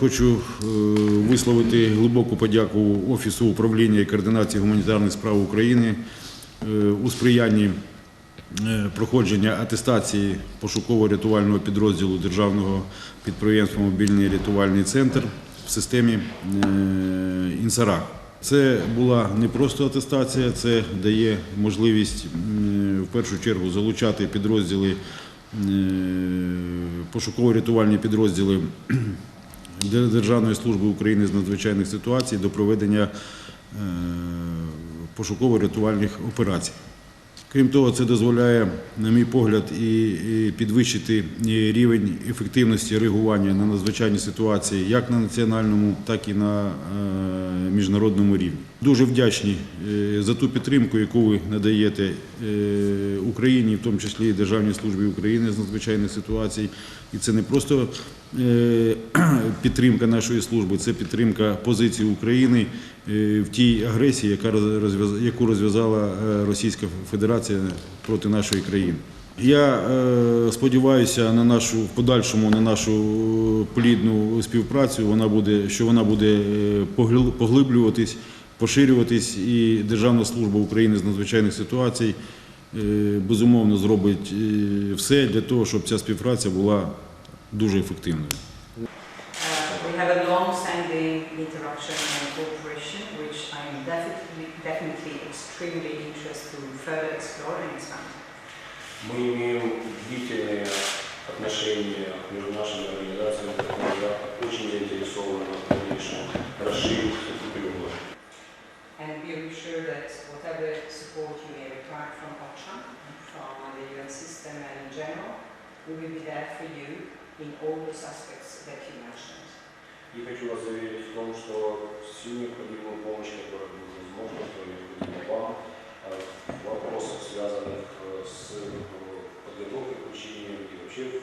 Хочу е, висловити глибоку подяку Офісу управління і координації гуманітарних справ України е, у сприянні е, проходження атестації пошуково-рятувального підрозділу Державного підприємства Мобільний рятувальний центр в системі Інсарах. Це була не просто атестація, це дає можливість в першу чергу залучати підрозділи, пошуково-рятувальні підрозділи Державної служби України з надзвичайних ситуацій до проведення е, пошуково-рятувальних операцій. Крім того, це дозволяє, на мій погляд, і підвищити рівень ефективності реагування на надзвичайні ситуації як на національному, так і на е, міжнародному рівні. Дуже вдячні е, за ту підтримку, яку ви надаєте е, Україні, в тому числі і Державній службі України з надзвичайних ситуацій. І це не просто підтримка нашої служби, це підтримка позиції України в тій агресії, яка яку розв'язала е, Російська Федерація проти нашої країни. Я е, сподіваюся на нашу подальшому на нашу плідну співпрацю. Вона буде, що вона буде е, поглиблюватись, поширюватись, і Державна служба України з надзвичайних ситуацій е, безумовно зробить е, все для того, щоб ця співпраця була дуже ефективною. Uh, we have a long-standing interaction and cooperation, which I am definitely, definitely extremely interested to further explore and expand. Мы имеем длительные отношения между нашими организациями, поэтому я очень заинтересован в дальнейшем расширить эту кругу. And be reassured that whatever support you may require from OCHA, from the UN system and in general, we will be there for you in all those aspects that you mentioned. И хочу вас заверить в том, что всю необходимую помощь, которая будет возможна, которая необходима вам, э, в вопросах, связанных э, с э, подготовкой к учению и вообще